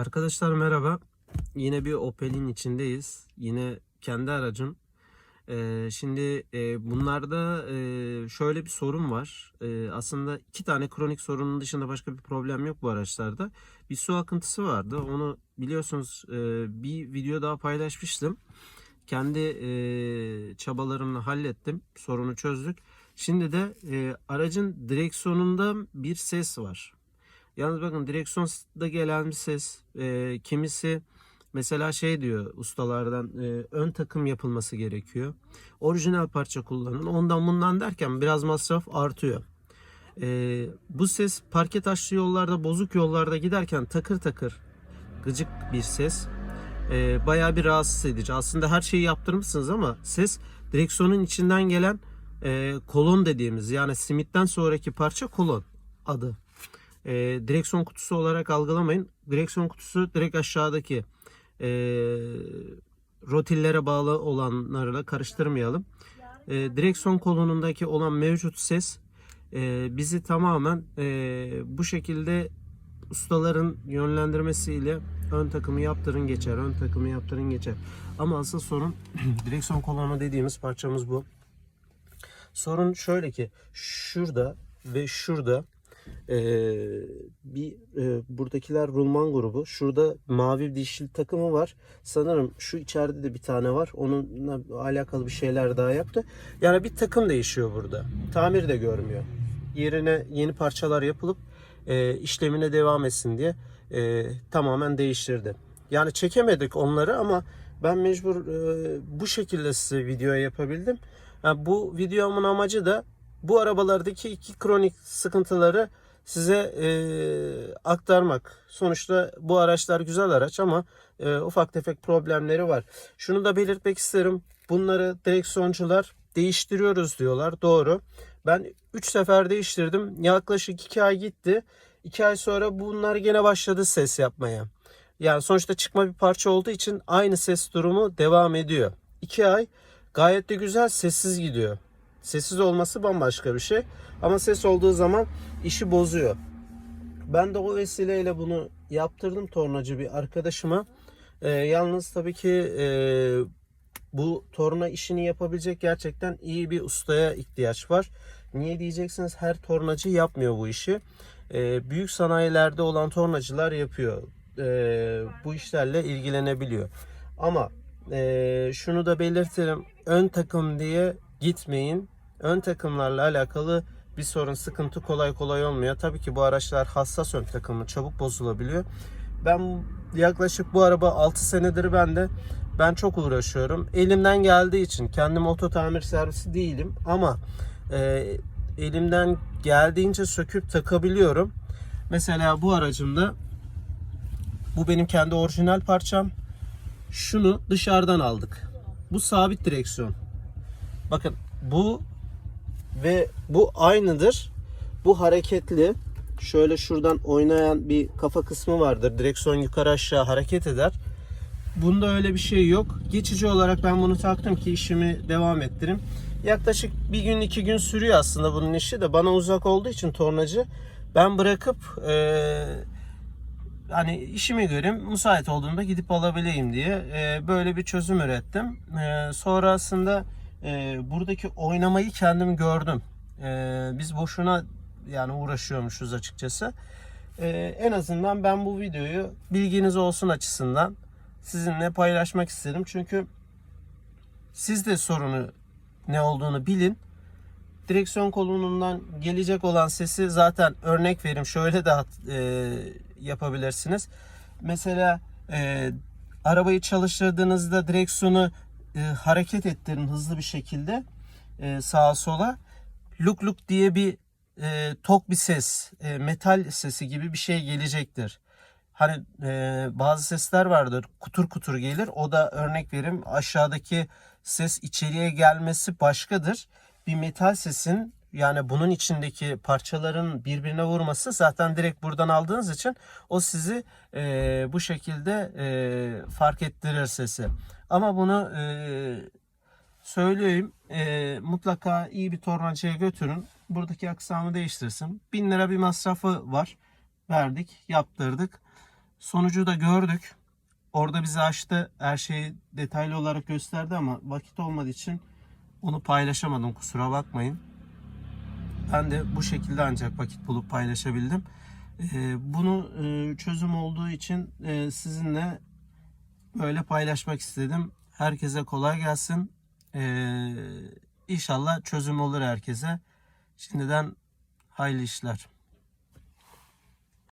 Arkadaşlar merhaba. Yine bir Opel'in içindeyiz. Yine kendi aracım. Ee, şimdi e, bunlarda e, şöyle bir sorun var. E, aslında iki tane kronik sorunun dışında başka bir problem yok bu araçlarda. Bir su akıntısı vardı. Onu biliyorsunuz e, bir video daha paylaşmıştım. Kendi e, çabalarımla hallettim. Sorunu çözdük. Şimdi de e, aracın direksiyonunda bir ses var. Yalnız bakın direksiyonda gelen bir ses e, kimisi mesela şey diyor ustalardan e, ön takım yapılması gerekiyor. Orijinal parça kullanın. Ondan bundan derken biraz masraf artıyor. E, bu ses parke taşlı yollarda bozuk yollarda giderken takır takır gıcık bir ses. E, bayağı bir rahatsız edici. Aslında her şeyi yaptırmışsınız ama ses direksiyonun içinden gelen e, kolon dediğimiz yani simitten sonraki parça kolon adı e, direksiyon kutusu olarak algılamayın. Direksiyon kutusu direkt aşağıdaki e, rotillere bağlı olanlarla karıştırmayalım. E, direksiyon kolonundaki olan mevcut ses e, bizi tamamen e, bu şekilde ustaların yönlendirmesiyle ön takımı yaptırın geçer, ön takımı yaptırın geçer. Ama asıl sorun direksiyon kolonu dediğimiz parçamız bu. Sorun şöyle ki şurada ve şurada ee, bir e, buradakiler rulman grubu. Şurada mavi dişli takımı var. Sanırım şu içeride de bir tane var. Onunla alakalı bir şeyler daha yaptı. Yani bir takım değişiyor burada. Tamir de görmüyor. Yerine yeni parçalar yapılıp e, işlemine devam etsin diye e, tamamen değiştirdi. Yani çekemedik onları ama ben mecbur e, bu şekilde size video yapabildim. Yani bu videomun amacı da bu arabalardaki iki kronik sıkıntıları size e, aktarmak. Sonuçta bu araçlar güzel araç ama e, ufak tefek problemleri var. Şunu da belirtmek isterim. Bunları direksiyoncular değiştiriyoruz diyorlar. Doğru. Ben 3 sefer değiştirdim. Yaklaşık 2 ay gitti. 2 ay sonra bunlar gene başladı ses yapmaya. Yani sonuçta çıkma bir parça olduğu için aynı ses durumu devam ediyor. 2 ay gayet de güzel sessiz gidiyor. Sessiz olması bambaşka bir şey. Ama ses olduğu zaman işi bozuyor. Ben de o vesileyle bunu yaptırdım tornacı bir arkadaşıma. Ee, yalnız tabii ki e, bu torna işini yapabilecek gerçekten iyi bir ustaya ihtiyaç var. Niye diyeceksiniz her tornacı yapmıyor bu işi. Ee, büyük sanayilerde olan tornacılar yapıyor. Ee, bu işlerle ilgilenebiliyor. Ama e, şunu da belirtelim. Ön takım diye gitmeyin. Ön takımlarla alakalı bir sorun, sıkıntı kolay kolay olmuyor. Tabii ki bu araçlar hassas ön takımı, çabuk bozulabiliyor. Ben yaklaşık bu araba 6 senedir bende. Ben çok uğraşıyorum. Elimden geldiği için kendim oto tamir servisi değilim ama e, elimden geldiğince söküp takabiliyorum. Mesela bu aracımda bu benim kendi orijinal parçam. Şunu dışarıdan aldık. Bu sabit direksiyon. Bakın bu ve bu aynıdır. Bu hareketli. Şöyle şuradan oynayan bir kafa kısmı vardır. Direksiyon yukarı aşağı hareket eder. Bunda öyle bir şey yok. Geçici olarak ben bunu taktım ki işimi devam ettirim. Yaklaşık bir gün iki gün sürüyor aslında bunun işi de bana uzak olduğu için tornacı ben bırakıp eee hani işimi göreyim müsait olduğunda gidip alabileyim diye e, böyle bir çözüm ürettim. E, sonrasında e, buradaki oynamayı kendim gördüm. E, biz boşuna yani uğraşıyormuşuz açıkçası. E, en azından ben bu videoyu bilginiz olsun açısından sizinle paylaşmak istedim. Çünkü siz de sorunu ne olduğunu bilin. Direksiyon kolundan gelecek olan sesi zaten örnek vereyim. Şöyle de e, yapabilirsiniz. Mesela e, arabayı çalıştırdığınızda direksiyonu e, hareket ettirin hızlı bir şekilde e, sağa sola. Luk luk diye bir e, tok bir ses, e, metal sesi gibi bir şey gelecektir. Hani e, bazı sesler vardır kutur kutur gelir. O da örnek verim aşağıdaki ses içeriye gelmesi başkadır. Bir metal sesin yani bunun içindeki parçaların birbirine vurması zaten direkt buradan aldığınız için o sizi e, bu şekilde e, fark ettirir sesi. Ama bunu e, söyleyeyim e, mutlaka iyi bir tornacıya götürün. Buradaki aksamı değiştirsin. 1000 lira bir masrafı var. Verdik, yaptırdık. Sonucu da gördük. Orada bizi açtı. Her şeyi detaylı olarak gösterdi ama vakit olmadığı için onu paylaşamadım. Kusura bakmayın. Ben de bu şekilde ancak vakit bulup paylaşabildim. Ee, bunu e, çözüm olduğu için e, sizinle böyle paylaşmak istedim. Herkese kolay gelsin. Ee, inşallah çözüm olur herkese. Şimdiden hayırlı işler.